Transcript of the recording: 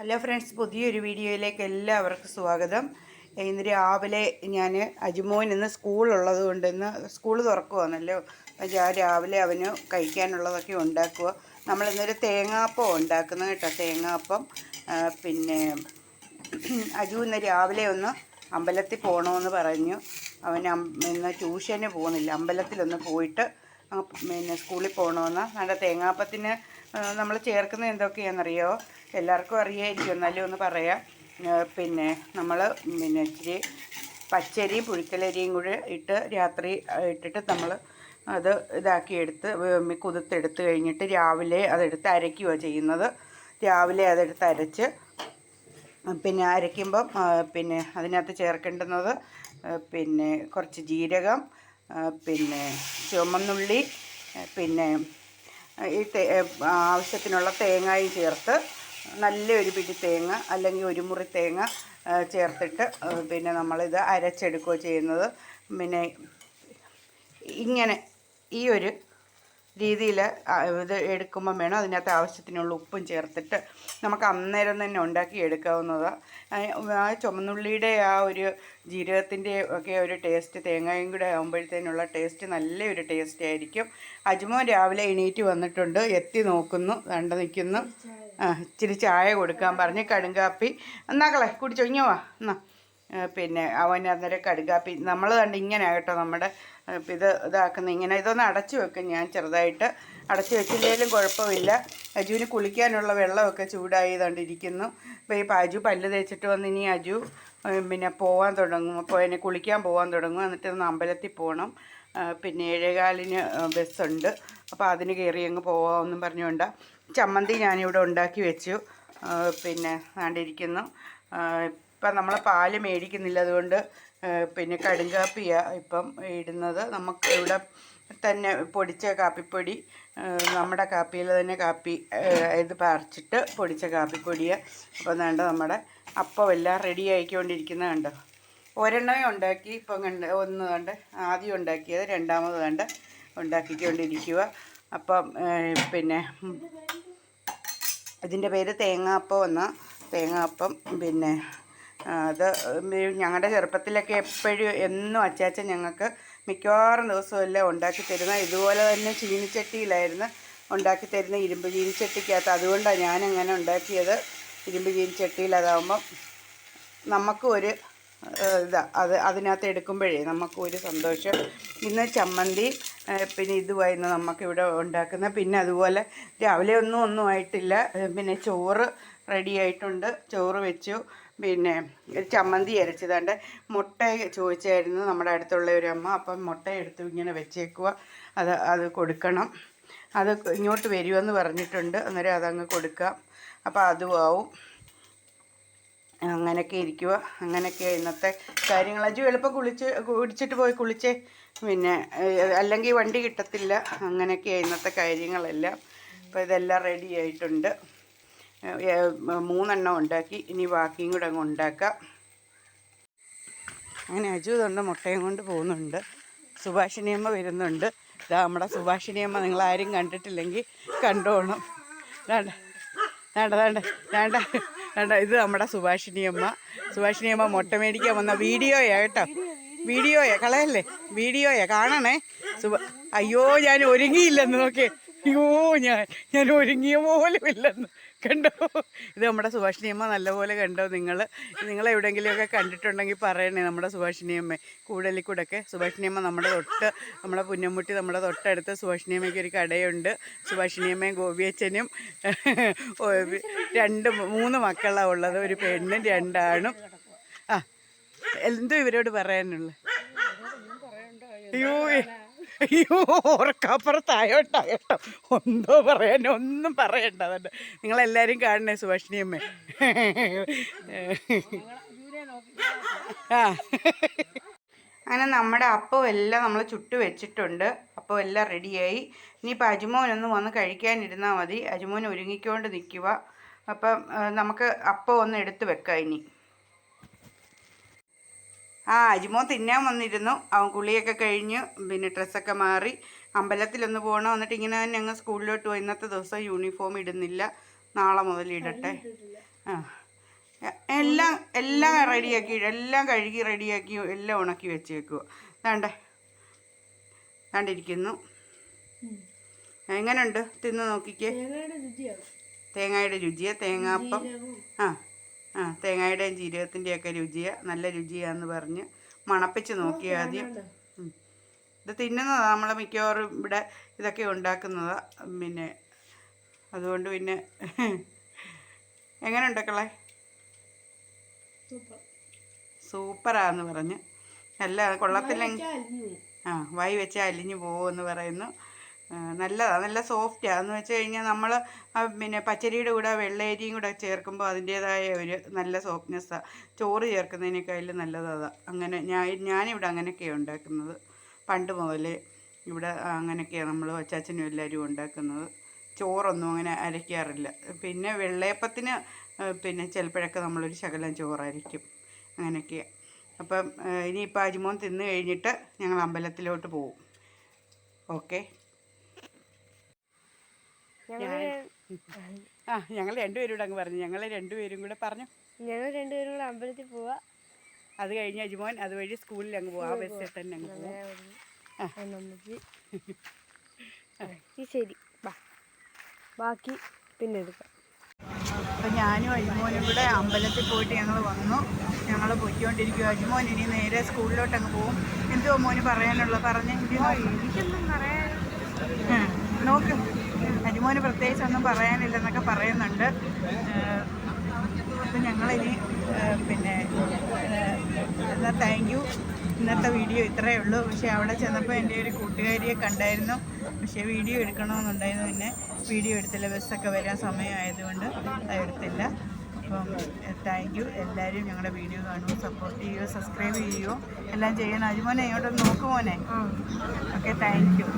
Hello friends പുതിയൊരു വീഡിയോയിലേക്ക് എല്ലാവർക്കും സ്വാഗതം. ഇന്ന് രാവിലെ ഞാൻ അജുമോൻ ഇന്ന് സ്കൂളുള്ളത് കൊണ്ട് ഇന്ന് സ്കൂൾ തുറക്കുവാണല്ലോ. ഞാൻ രാവിലെ അവന് കഴിക്കാനുള്ളതൊക്കെ ഉണ്ടാക്കുക നമ്മളിന്നൊരു തേങ്ങാപ്പം ഉണ്ടാക്കുന്നത് കേട്ടോ തേങ്ങാപ്പം. പിന്നെ അജു ഇന്ന് രാവിലെ ഒന്ന് അമ്പലത്തിൽ പോകണമെന്ന് പറഞ്ഞു. അവൻ ഇന്ന് ട്യൂഷന് പോകുന്നില്ല. അമ്പലത്തിലൊന്ന് പോയിട്ട് പിന്നെ സ്കൂളിൽ പോകണമെന്ന് നല്ല തേങ്ങാപ്പത്തിന് നമ്മൾ ചേർക്കുന്നത് എന്തൊക്കെയാണെന്നറിയോ? എല്ലാവർക്കും അറിയായിരിക്കും. എന്നാലും ഒന്ന് പറയാം. പിന്നെ നമ്മൾ പിന്നെ ഇച്ചിരി പച്ചരിയും പുഴുക്കലരിയും കൂടി ഇട്ട് രാത്രി ഇട്ടിട്ട് നമ്മൾ അത് ഇതാക്കിയെടുത്ത് കുതിർത്തെടുത്ത് കഴിഞ്ഞിട്ട് രാവിലെ അതെടുത്ത് അരയ്ക്കുക ചെയ്യുന്നത്. രാവിലെ അതെടുത്ത് അരച്ച് പിന്നെ അരയ്ക്കുമ്പം പിന്നെ അതിനകത്ത് ചേർക്കേണ്ടുന്നത് പിന്നെ കുറച്ച് ജീരകം പിന്നെ ചുമന്നുള്ളി പിന്നെ ഈ ആവശ്യത്തിനുള്ള തേങ്ങയും ചേർത്ത് നല്ലൊരു പിടി തേങ്ങ അല്ലെങ്കിൽ ഒരു മുറി തേങ്ങ ചേർത്തിട്ട് പിന്നെ നമ്മളിത് അരച്ചെടുക്കുകയോ ചെയ്യുന്നത്. പിന്നെ ഇങ്ങനെ ഈ ഒരു രീതിയിൽ ഇത് എടുക്കുമ്പം വേണം. അതിനകത്ത് ആവശ്യത്തിനുള്ള ഉപ്പും ചേർത്തിട്ട് നമുക്ക് അന്നേരം തന്നെ ഉണ്ടാക്കി എടുക്കാവുന്നതാണ് ആ ചുമന്നുള്ളിയുടെ ആ ഒരു ജീരകത്തിന്റെ ഒക്കെ ഒരു ടേസ്റ്റ് തേങ്ങയും കൂടെ ആകുമ്പോഴത്തേനുള്ള ടേസ്റ്റ് നല്ലൊരു ടേസ്റ്റ് ആയിരിക്കും. അജ്മോൻ രാവിലെ എണീറ്റ് വന്നിട്ടുണ്ട്. എത്തി നോക്കുന്നു. കണ്ട് നിൽക്കുന്നു. ഇച്ചിരി ചായ കൊടുക്കാൻ പറഞ്ഞ് കടുങ്കാപ്പി എന്നാക്കളെ കുടിച്ചോ? ഇങ്ങോ വാ. എന്നാ. പിന്നെ അവൻ അന്നേരം കടുകാപ്പി. നമ്മൾ കണ്ട് ഇങ്ങനെ കേട്ടോ നമ്മുടെ ഇത് ഇതാക്കുന്ന ഇങ്ങനെ ഇതൊന്ന് അടച്ചു വെക്കും ഞാൻ ചെറുതായിട്ട്. അടച്ചു വെച്ചില്ലെങ്കിലും കുഴപ്പമില്ല. അജുവിന് കുളിക്കാനുള്ള വെള്ളമൊക്കെ ചൂടായി അപ്പോൾ ഈ അജു പല്ല് തേച്ചിട്ട് വന്ന് ഇനി അജു പിന്നെ പോകാൻ തുടങ്ങും. അപ്പോൾ എന്നെ കുളിക്കാൻ പോകാൻ തുടങ്ങും. എന്നിട്ട് ഒന്ന് അമ്പലത്തിൽ പോകണം പിന്നെ ഏഴേകാലിന് ബസ്സുണ്ട്. അപ്പോൾ അതിന് കയറി അങ്ങ് പോകാമെന്നും പറഞ്ഞുകൊണ്ട്. ചമ്മന്തി ഞാനിവിടെ ഉണ്ടാക്കി വെച്ചു. പിന്നെ കണ്ടിരിക്കുന്നു. ഇപ്പം നമ്മൾ പാൽ മേടിക്കുന്നില്ല. അതുകൊണ്ട് പിന്നെ കടുങ്കാപ്പിയാണ് ഇപ്പം ഇടുന്നത്. നമുക്ക് ഇവിടെ തന്നെ പൊടിച്ച കാപ്പിപ്പൊടി നമ്മുടെ കാപ്പിയിൽ തന്നെ കാപ്പി ഇത് പറിച്ചിട്ട് പൊടിച്ച കാപ്പിപ്പൊടിയാണ് അപ്പം വേണ്ട നമ്മുടെ അപ്പം എല്ലാം റെഡി ആയിക്കൊണ്ടിരിക്കുന്നത് കണ്ടോ. ഒരെണ്ണമേ ഉണ്ടാക്കി ഇപ്പം കണ്ട് ഒന്ന് കണ്ട് ആദ്യം ഉണ്ടാക്കിയത് രണ്ടാമത് കണ്ട് ഉണ്ടാക്കിക്കൊണ്ടിരിക്കുക അപ്പം പിന്നെ ഇതിന്റെ പേര് തേങ്ങാപ്പം എന്ന. തേങ്ങാപ്പം പിന്നെ അത് ഞങ്ങളുടെ ചെറുപ്പത്തിലൊക്കെ എപ്പോഴും എന്നും അച്ചാച്ച ഞങ്ങൾക്ക് മിക്കവാറും ദിവസവും എല്ലാം ഉണ്ടാക്കി തരുന്ന ഇതുപോലെ തന്നെ ചീനിച്ചട്ടിയിലായിരുന്നു ഉണ്ടാക്കി തരുന്ന ഇരുമ്പ് ചീനിച്ചട്ടിക്കകത്ത്. അതുകൊണ്ടാണ് ഞാനങ്ങനെ ഉണ്ടാക്കിയത്. ഇരുമ്പ് ചീനിച്ചട്ടിയിൽ നമുക്കും ഒരു ഇതാ അത് അതിനകത്ത് എടുക്കുമ്പോഴേ നമുക്കും ഒരു സന്തോഷം. ഇന്ന് ചമ്മന്തി പിന്നെ ഇതുമായിരുന്നു നമുക്കിവിടെ ഉണ്ടാക്കുന്നത് പിന്നെ അതുപോലെ രാവിലെ ഒന്നും ഒന്നും ആയിട്ടില്ല. പിന്നെ ചോറ് റെഡി ആയിട്ടുണ്ട്. ചോറ് വെച്ചു. പിന്നെ ചമ്മന്തി അരച്ചതാണ്ട്. മുട്ട ചോദിച്ചായിരുന്നു നമ്മുടെ അടുത്തുള്ള ഒരു അമ്മ. അപ്പം മുട്ട എടുത്തു ഇങ്ങനെ വെച്ചേക്കുക അത് അത് കൊടുക്കണം. അത് ഇങ്ങോട്ട് വരുമെന്ന് പറഞ്ഞിട്ടുണ്ട്. അന്നേരം അതങ്ങ് കൊടുക്കാം. അപ്പോൾ അതും ആവും. അങ്ങനെയൊക്കെ ഇരിക്കുക അങ്ങനെയൊക്കെ ഇന്നത്തെ കാര്യങ്ങൾ. അജു എളുപ്പം കുളിച്ച് കുടിച്ചിട്ട് പോയി കുളിച്ചേ. പിന്നെ അല്ലെങ്കിൽ വണ്ടി കിട്ടത്തില്ല. അങ്ങനെയൊക്കെയാണ് ഇന്നത്തെ കാര്യങ്ങളെല്ലാം. അപ്പോൾ ഇതെല്ലാം റെഡി ആയിട്ടുണ്ട്. മൂന്നെണ്ണം ഉണ്ടാക്കി. ഇനി ബാക്കിയും കൂടെ അങ്ങ് ഉണ്ടാക്കാം. അങ്ങനെ അജു തൊണ്ട് മുട്ടയും കൊണ്ട് പോകുന്നുണ്ട്. സുഭാഷിണിയമ്മ വരുന്നുണ്ട്. ഇതാ നമ്മുടെ സുഭാഷിണിയമ്മ നിങ്ങൾ ആരും കണ്ടിട്ടില്ലെങ്കിൽ കണ്ടോണം. വേണ്ട വേണ്ട വേണ്ട വേണ്ട വേണ്ട. ഇത് നമ്മുടെ സുഭാഷിണിയമ്മ സുഭാഷിണിയമ്മ മുട്ട മേടിക്കാൻ വന്ന വീഡിയോയാ കേട്ടോ. വീഡിയോയാ കളയല്ലേ? വീഡിയോയാ കാണണേ. അയ്യോ ഞാൻ ഒരുങ്ങിയില്ലെന്ന് നോക്കിയേ. അയ്യോ ഞാൻ ഞാൻ ഒരുങ്ങിയ പോലും ഇല്ലെന്ന്. കണ്ടോ? ഇത് നമ്മുടെ സുഭാഷിണിയമ്മ നല്ലപോലെ കണ്ടോ? നിങ്ങൾ നിങ്ങൾ എവിടെയെങ്കിലുമൊക്കെ കണ്ടിട്ടുണ്ടെങ്കിൽ പറയണേ നമ്മുടെ സുഭാഷിണിയമ്മ കൂടലിക്കൂടൊക്കെ. സുഭാഷിണിയമ്മ നമ്മുടെ തൊട്ട് നമ്മുടെ പുന്നമുട്ടി നമ്മുടെ തൊട്ടടുത്ത് സുഭാഷിണിയമ്മയ്ക്ക് ഒരു കടയുണ്ട്. സുഭാഷിണിയമ്മയും ഗോപിയച്ഛനും രണ്ട് മൂന്ന് മക്കളാണ് ഉള്ളത്. ഒരു പെണ്ണും രണ്ടാണും. ആ എന്തോ ഇവരോട് പറയാനുള്ളത് അയ്യോ അയ്യോ ഓർക്കപ്പുറത്തായോട്ടാ കേട്ടോ. എന്തോ പറയാൻ ഒന്നും പറയണ്ട അതുകൊണ്ട്. നിങ്ങളെല്ലാവരും കാണണേ സുഭാഷിണിയമ്മേ ആ. അങ്ങനെ നമ്മുടെ അപ്പം എല്ലാം നമ്മൾ ചുട്ട് വെച്ചിട്ടുണ്ട്. അപ്പം എല്ലാം റെഡിയായി. ഇനിയിപ്പോൾ അജുമോനൊന്ന് വന്ന് കഴിക്കാനിരുന്നാൽ മതി. അജുമോൻ ഒരുങ്ങിക്കൊണ്ട് നിൽക്കുക അപ്പം നമുക്ക് അപ്പം ഒന്ന് എടുത്ത് വെക്കാം ഇനി. ആ അജിമോൻ തിന്നാൻ വന്നിരുന്നു. അവൻ കുളിയൊക്കെ കഴിഞ്ഞ് പിന്നെ ഡ്രസ്സൊക്കെ മാറി അമ്പലത്തിലൊന്ന് പോകണം എന്നിട്ട് ഇങ്ങനെ തന്നെ ഞങ്ങൾ സ്കൂളിലോട്ട് പോയി. ഇന്നത്തെ ദിവസം യൂണിഫോം ഇടുന്നില്ല. നാളെ മുതൽ ഇടട്ടെ. ആ. എല്ലാം എല്ലാം റെഡിയാക്കി എല്ലാം കഴുകി റെഡിയാക്കി എല്ലാം ഉണക്കി വെച്ചേക്കുക വേണ്ടേ കണ്ടിരിക്കുന്നു എങ്ങനെയുണ്ട് തിന്ന് നോക്കിക്കേ. തേങ്ങയുടെ രുചിയാ തേങ്ങാപ്പം. ആ. ആ തേങ്ങയുടെയും ജീരകത്തിന്റെയൊക്കെ രുചിയാ നല്ല രുചിയാന്ന് പറഞ്ഞ് മണപ്പിച്ച് നോക്കി ആദ്യം. ഇത് തിന്നുന്നതാണ് നമ്മൾ മിക്കവാറും ഇവിടെ ഇതൊക്കെ ഉണ്ടാക്കുന്നതാ പിന്നെ അതുകൊണ്ട് പിന്നെ എങ്ങനെ ഉണ്ടാക്കളെ സൂപ്പറാന്ന് പറഞ്ഞ്. അല്ല കൊള്ളത്തില്ലെങ്കിൽ ആ വായി വെച്ചാൽ അലിഞ്ഞു പോകുമെന്ന് പറയുന്നു. നല്ലതാണ് നല്ല സോഫ്റ്റാണ് എന്ന് വെച്ച് കഴിഞ്ഞാൽ നമ്മൾ പിന്നെ പച്ചരിയുടെ കൂടെ വെള്ളയരിയും കൂടെ ചേർക്കുമ്പോൾ അതിന്റേതായ ഒരു നല്ല സോഫ്റ്റ്നെസ്സാണ് ചോറ് ചേർക്കുന്നതിനേക്കാളും നല്ലതാണ് അങ്ങനെ ഞാൻ ഞാനിവിടെ അങ്ങനെയൊക്കെയാണ് ഉണ്ടാക്കുന്നത്. പണ്ട് മുതലേ ഇവിടെ അങ്ങനെയൊക്കെയാണ് നമ്മൾ അച്ചാച്ചനും എല്ലാവരും ഉണ്ടാക്കുന്നത്. ചോറൊന്നും അങ്ങനെ അരയ്ക്കാറില്ല. പിന്നെ വെള്ളയപ്പത്തിന് പിന്നെ ചിലപ്പോഴൊക്കെ നമ്മളൊരു ശകലം ചോറരയ്ക്കും. അങ്ങനെയൊക്കെയാണ് അപ്പം ഇനിയിപ്പോൾ അജിമോൻ തിന്ന് കഴിഞ്ഞിട്ട് ഞങ്ങൾ അമ്പലത്തിലോട്ട് പോവും. ഓക്കെ? ആ ഞങ്ങൾ രണ്ടുപേരും കൂടെ അങ്ങ് പറഞ്ഞു. ഞങ്ങൾ രണ്ടുപേരും കൂടെ പറഞ്ഞു. ഞങ്ങൾ രണ്ടുപേരും കൂടെ അമ്പലത്തിൽ പോവാ. അത് കഴിഞ്ഞ് അജിമോൻ അതുവഴി സ്കൂളിൽ അങ്ങ് പോവാ. ആ ബസ്സിൽ തന്നെ അങ്ങ് നമുക്ക് ശരി. ബാക്കി പിന്നെ എടുക്കാം. അപ്പം ഞാനും അജിമോനും കൂടെ അമ്പലത്തിൽ പോയിട്ട് ഞങ്ങൾ വന്നു. ഞങ്ങൾ പൊയ്ക്കൊണ്ടിരിക്കുക അജിമോൻ ഇനി നേരെ സ്കൂളിലോട്ട് അങ്ങ് പോകും എന്തോ മോന് പറയാനുള്ള പറഞ്ഞെങ്കിൽ എനിക്കൊന്നും പറയാൻ. നോക്ക്. അജിമോന് പ്രത്യേകിച്ച് ഒന്നും പറയാനില്ലെന്നൊക്കെ പറയുന്നുണ്ട്. അപ്പം ഞങ്ങളിനി പിന്നെ എന്നാൽ താങ്ക് യു ഇന്നത്തെ വീഡിയോ ഇത്രയേ ഉള്ളൂ. പക്ഷേ അവിടെ ചെന്നപ്പോൾ എന്റെ ഒരു കൂട്ടുകാരിയെ കണ്ടായിരുന്നു. പക്ഷേ വീഡിയോ എടുക്കണമെന്നുണ്ടായിരുന്നു. പിന്നെ വീഡിയോ എടുത്തില്ല. ബസ്സൊക്കെ വരാൻ സമയമായതുകൊണ്ട് അത് എടുത്തില്ല. അപ്പം താങ്ക് യു എല്ലാവരും ഞങ്ങളുടെ വീഡിയോ കാണുമോ സപ്പോർട്ട് ചെയ്യുമോ സബ്സ്ക്രൈബ് ചെയ്യുമോ എല്ലാം ചെയ്യണം. അജുമോനെ ഇങ്ങോട്ട് നോക്കുമോനെ ഓക്കെ താങ്ക് യു